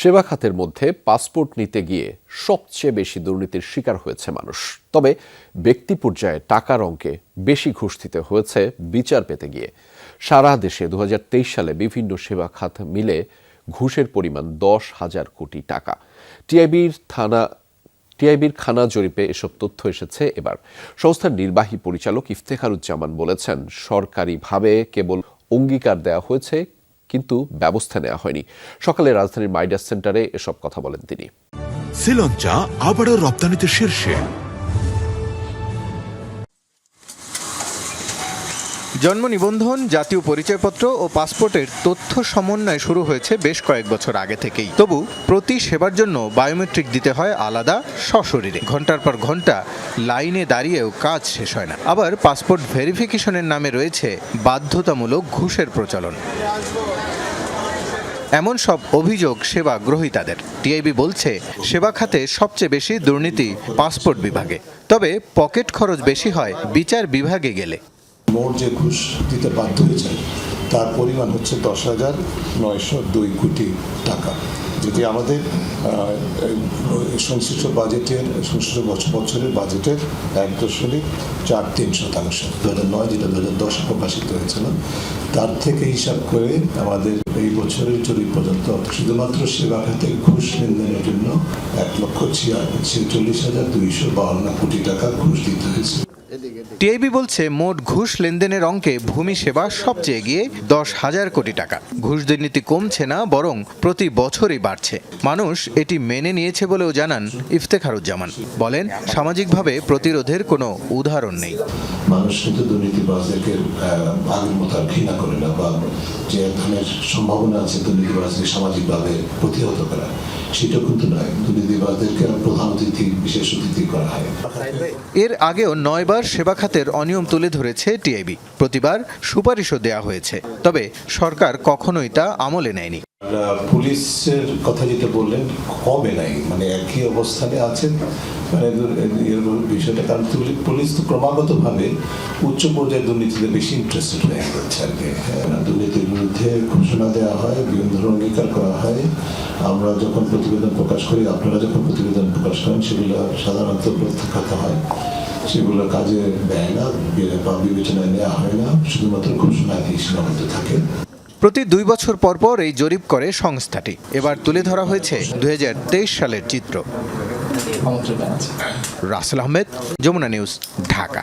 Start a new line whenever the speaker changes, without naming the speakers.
সেবা খাতের মধ্যে পাসপোর্ট নিতে গিয়ে সবচেয়ে বেশি দুর্নীতির শিকার হয়েছে মানুষ। তবে ব্যক্তি পর্যায়ে টাকার অঙ্কে বেশি ঘুষ দিতে হয়েছে বিচার পেতে গিয়ে। সারা দেশে দু হাজার তেইশ সালে বিভিন্ন সেবা খাত মিলে ঘুষের পরিমাণ দশ হাজার কোটি টাকা। টিআইবির থানা, টিআইবির খানা জরিপে এসব তথ্য এসেছে এবার। সংস্থার নির্বাহী পরিচালক ইফতেখারুজ্জামান বলেছেন, সরকারিভাবে কেবল অঙ্গীকার দেওয়া হয়েছে কিন্তু ব্যবস্থা নেওয়া হয়নি। সকালে রাজধানীর মাইডাস সেন্টারে এসব কথা বলেন তিনি।
শ্রীলঞ্চা আবারও রপ্তানিতে শীর্ষে।
জন্ম নিবন্ধন, জাতীয় পরিচয়পত্র ও পাসপোর্টের তথ্য সমন্বয় শুরু হয়েছে বেশ কয়েক বছর আগে থেকেই। তবু প্রতি সেবার জন্য বায়োমেট্রিক দিতে হয় আলাদা সশরীরে। ঘণ্টার পর ঘণ্টা লাইনে দাঁড়িয়েও কাজ শেষ হয় না। আবার পাসপোর্ট ভেরিফিকেশনের নামে রয়েছে বাধ্যতামূলক ঘুষের প্রচলন। এমন সব অভিযোগ সেবা গ্রহীতাদের। টিআইবি বলছে, সেবা খাতে সবচেয়ে বেশি দুর্নীতি পাসপোর্ট বিভাগে। তবে পকেট খরচ বেশি হয় বিচার বিভাগে গেলে।
মোট যে ঘুষ দিতে বাধ্য হয়েছেন, তার পরিমাণ হচ্ছে দশ হাজার নয়শো দুই কোটি টাকা। যদি আমাদের সংশ্লিষ্ট বাজেটের, সংশ্লিষ্ট বছর বছরের বাজেটের এক দশমিক চার তিন শতাংশ দু হাজার নয় যেটা দু হাজার দশে প্রকাশিত হয়েছিল তার থেকে হিসাব করে আমাদের এই বছরের জরিপ পর্যন্ত শুধুমাত্র সেবা খাতে ঘুষ লেনদেনের জন্য এক লক্ষ ছিয়াচল্লিশ হাজার দুইশো বাহান্ন কোটি টাকা ঘুষ দিতে হয়েছে।
টিআইবি বলছে মোট ঘুষ লেনদেনের অঙ্কে ভূমি সেবা সবচেয়ে এগিয়ে দশ হাজার কোটি টাকা। ঘুষ দুর্নীতি কমছে না বরং প্রতি বছরই বাড়ছে। মানুষ এটি মেনে নিয়েছে বলেও জানান ইফতেখারুজ্জামান। বলেন সামাজিকভাবে প্রতিরোধের কোনো উদাহরণ নেই।
মানুষ কিন্তু দুর্নীতিবাজদেরকে ঘৃণা করে না বা যে এক ধরনের সম্ভাবনা আছে দুর্নীতিবাজকে সামাজিকভাবে প্রতিহত করা সেটা কিন্তু নয়। দুর্নীতিবাজদেরকে প্রধান অতিথি বিশেষ অতিথি করা হয়।
এর আগেও নয়বার সেবা খাতের অনিয়ম তুলে ধরেছে টিআইবি। প্রতিবার সুপারিশও দেয়া হয়েছে। তবে সরকার কখনোই তা আমলে নেয়নি।
পুলিশের কথা যেটা বললেন কমে নাই। মানে একই অবস্থানে আছেন। মানে বিষয়টা কারণ পুলি- পুলিশ তো ক্রমাগতভাবে উচ্চ পর্যায়ে দুর্নীতিতে বেশি ইন্টারেস্টেড হয়ে যাচ্ছে আর কি। হ্যাঁ, দুর্নীতির বিরুদ্ধে ঘোষণা দেওয়া হয় বিভিন্ন ধরনের অঙ্গীকার করা হয়। আমরা যখন প্রতিবেদন প্রকাশ করি আপনারা যখন প্রতিবেদন প্রকাশ করেন সেগুলো সাধারণত প্রত্যাখ্যাত হয়। সেগুলো কাজে দেয় না বা বিবেচনায় নেওয়া হয় না। শুধুমাত্র ঘোষণায় সীমাবদ্ধ থাকে।
প্রতি দুই বছর পর পর এই জরিপ করে সংস্থাটি। এবার তুলে ধরা হয়েছে দু হাজার তেইশ সালের চিত্র। রাসেল আহমেদ, যমুনা নিউজ, ঢাকা।